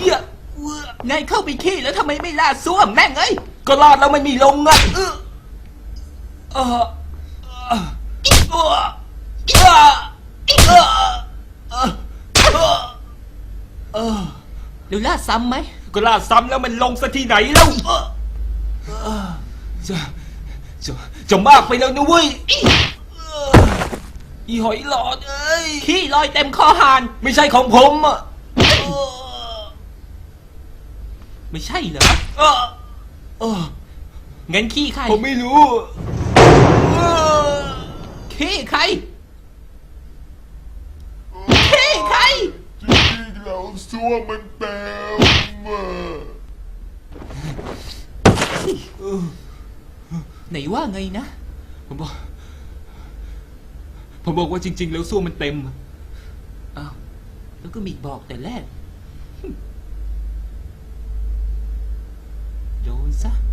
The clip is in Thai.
ชี่ยนายเข้าไปขี้แล้วทำไมไม่ลาดซ่วมแม่งเอ้ยก็ลาดแล้วไม่มีลงอะเออเออเออเออเออเออเดี๋ยวลาดซ้ำไหมก็ลาดซ้ำแล้วมันลงซะที่ไหนแล้วเออจะจะจะมากไปแล้วนะเว้ยอีหอยหลอดเอ้ยขี้ลอยเต็มคอหาน ไม่ใช่ของผมอะ ไม่ใช่เหรอเออเอองั้นขี้ใครผมไม่รู้เออขี้ใครขี้ใครจริงๆแล้วซัวมันเต็มอะไหนว่าไงนะ ผมบอก ผมบอกว่าจริง ๆ แล้วซ่วมมันเต็มอ้าวแล้วก็มีบอกแต่แรก Melissa.